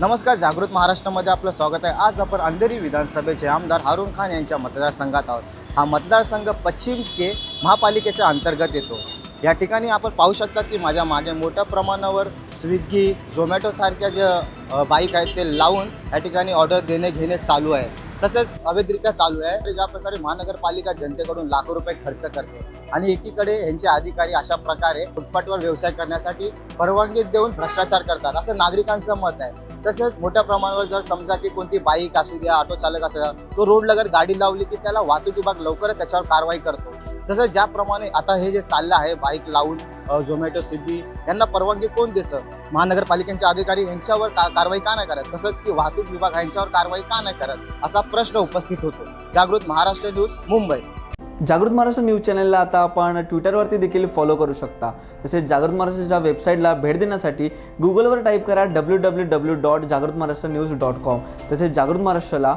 नमस्कार जागृत महाराष्ट्रामध्ये आपलं स्वागत आहे. आज आपण अंधेरी विधानसभेचे आमदार हारून खान यांच्या मतदारसंघात आहोत. हा मतदारसंघ पश्चिम के महापालिकेच्या अंतर्गत येतो. या ठिकाणी आपण पाहू शकता की माझ्या मागे मोठ्या प्रमाणावर स्विगी झोमॅटोसारख्या ज्या बाईक आहेत ते लावून या ठिकाणी ऑर्डर देणे घेणे चालू आहे. तसेच अवैधरित्या चालू आहे. तर ज्या प्रकारे महानगरपालिका जनतेकडून लाखो रुपये खर्च करते आणि एकीकडे यांचे अधिकारी अशा प्रकारे फुटपाथवर व्यवसाय करण्यासाठी परवानगी देऊन भ्रष्टाचार करतात असं नागरिकांचं मत आहे. तसेच मोठ्या प्रमाणावर जर समजा की कोणती बाईक असू द्या ऑटो चालक असू द्या तो रोडला जर गाडी लावली की त्याला वाहतूक विभाग लवकरच त्याच्यावर कारवाई करतो. तसं ज्याप्रमाणे आता हे जे चाललं आहे बाईक लावून झोमॅटो स्विगी यांना परवानगी कोण देतं? महानगरपालिकेचे अधिकारी यांच्यावर का कारवाई का नाही करत? तसंच की वाहतूक विभाग यांच्यावर कारवाई का नाही करत? असा प्रश्न उपस्थित होतो. जागृत महाराष्ट्र न्यूज मुंबई. जागृत महाराष्ट्र न्यूज चॅनलला आता आपण ट्विटरवरती देखील फॉलो करू शकता. तसेच जागृत महाराष्ट्राच्या वेबसाईटला भेट देण्यासाठी गुगलवर टाईप करा डब्ल्यू डब्ल्यू डब्ल्यू डॉट जागृत महाराष्ट्र न्यूज डॉट कॉम तसेच जागृत महाराष्ट्राला